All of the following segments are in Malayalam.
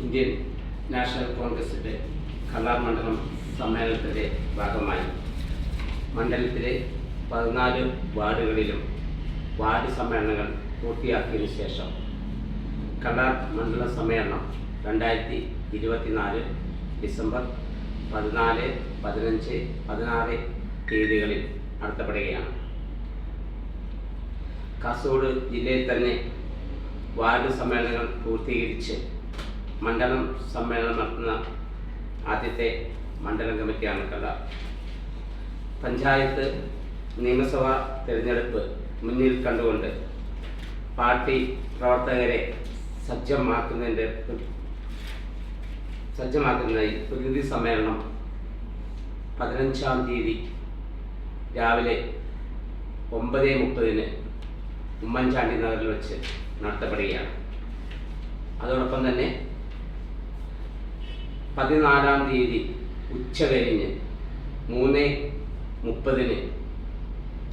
ഇന്ത്യൻ നാഷണൽ കോൺഗ്രസിന്റെ കലാർ മണ്ഡലം സമ്മേളനത്തിന്റെ ഭാഗമായി. മണ്ഡലത്തിലെ പതിനാല് വാർഡുകളിലും വാർഡ് സമ്മേളനങ്ങൾ പൂർത്തിയാക്കിയതിനു ശേഷം കലാർ മണ്ഡല സമ്മേളനം രണ്ടായിരത്തി ഇരുപത്തിനാല് ഡിസംബർ പതിനാല് പതിനഞ്ച് പതിനാറ് തീയതികളിൽ നടത്തപ്പെടുകയാണ്. കാസർഗോഡ് ജില്ലയിൽ തന്നെ വാർഡ് സമ്മേളനങ്ങൾ പൂർത്തീകരിച്ച് മണ്ഡലം സമ്മേളനം നടത്തുന്ന ആദ്യത്തെ മണ്ഡലം കമ്മിറ്റിയാണ് കഥ പഞ്ചായത്ത് നിയമസഭാ തിരഞ്ഞെടുപ്പ് മുന്നിൽ കണ്ടുകൊണ്ട് പാർട്ടി പ്രവർത്തകരെ സജ്ജമാക്കുന്നതിന്റെ സജ്ജമാക്കുന്നതിനായി പ്രതിനിധി സമ്മേളനം പതിനഞ്ചാം തീയതി രാവിലെ ഒമ്പത് മുപ്പതിന് ഉമ്മൻചാണ്ടി നഗറിൽ വെച്ച് നടത്തപ്പെടുകയാണ്. അതോടൊപ്പം തന്നെ പതിനാലാം തീയതി ഉച്ച കഴിഞ്ഞ് മൂന്ന് മുപ്പതിന്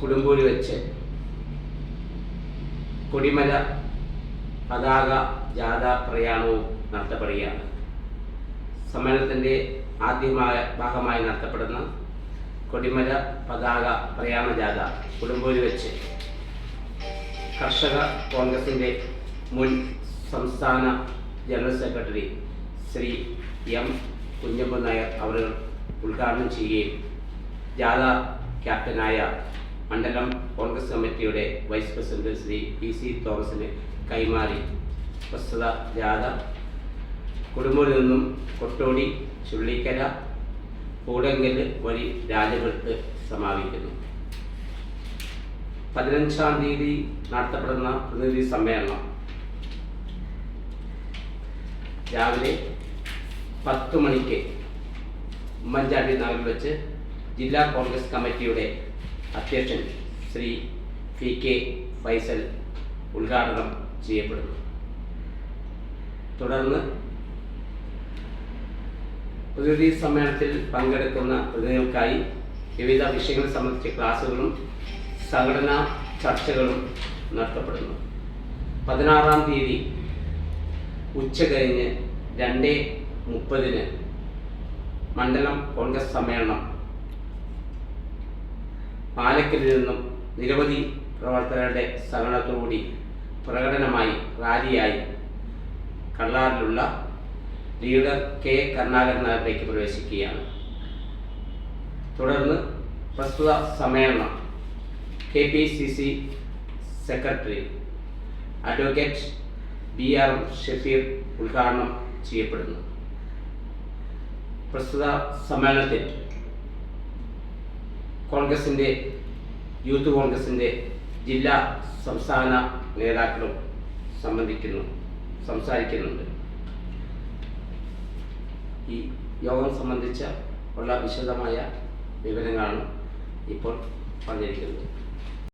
കുടുംബൂരി വെച്ച് കൊടിമല പതാക ജാഥാ പ്രയാണവും നടത്തപ്പെടുകയാണ്. സമ്മേളനത്തിന്റെ ആദ്യമായ ഭാഗമായി നടത്തപ്പെടുന്ന കൊടിമല പതാക പ്രയാണ ജാഥ കുടുംബൂരി വെച്ച് കർഷക കോൺഗ്രസിന്റെ മുൻ സംസ്ഥാന general secretary Shri M Kunhamba Nair അവർ ഉദ്ഘാടനം ചെയ്യുകയും ജാഥ ക്യാപ്റ്റനായ മണ്ഡലം കോൺഗ്രസ് കമ്മിറ്റിയുടെ vice president Shri P C തോമസിന് കൈമാറി. പ്രസ്തുത ജാഥ. കുടുംബത്തിൽ നിന്നും കൊട്ടോടി ചുള്ളിക്കര കൂടങ്കൽ വഴി രാജപുരത്ത് സമാപിക്കുന്നു. പതിനഞ്ചാം തീയതി നടത്തപ്പെടുന്ന പ്രതിനിധി സമ്മേളനം. രാവിലെ പത്ത് മണിക്ക് ഉമ്മൻചാണ്ടി നഗറിൽ വെച്ച് ജില്ലാ കോൺഗ്രസ് കമ്മിറ്റിയുടെ അധ്യക്ഷൻ ശ്രീ പി കെ ഫൈസൽ ഉദ്ഘാടനം ചെയ്യപ്പെടുന്നു. തുടർന്ന് പ്രതിനിധി സമ്മേളനത്തിൽ പങ്കെടുക്കുന്ന പ്രതിനിധികൾക്കായി വിവിധ വിഷയങ്ങൾ സംബന്ധിച്ച ക്ലാസുകളും സംഘടനാ ചർച്ചകളും നടത്തപ്പെടുന്നു. പതിനാറാം തീയതി ഉച്ച കഴിഞ്ഞ് രണ്ട് മുപ്പതിന് മണ്ഡലം കോൺഗ്രസ് സമ്മേളനം. പാലക്കലിൽ നിന്നും നിരവധി പ്രവർത്തകരുടെ സഹകരണത്തോടുകൂടി പ്രകടനമായി റാലിയായി കള്ളാറിലുള്ള ലീഡർ കെ. കരുണാകരൻ നഗറിലേക്ക് പ്രവേശിക്കുകയാണ്. തുടർന്ന് പ്രസ്തുത സമ്മേളനം K. P. C. C. Secretary advocate B. R. Shafeer ഉദ്ഘാടനം ചെയ്യപ്പെടുന്നു. പ്രസ്തുത സമ്മേളനത്തിൽ കോൺഗ്രസിന്റെ യൂത്ത് കോൺഗ്രസിന്റെ ജില്ലാ സംസ്ഥാന നേതാക്കളും സംബന്ധിക്കുന്നു സംസാരിക്കുന്നുണ്ട്. ഈ യോഗം സംബന്ധിച്ച ഉള്ള വിശദമായ വിവരങ്ങളാണ് ഇപ്പോൾ പറഞ്ഞിരിക്കുന്നത്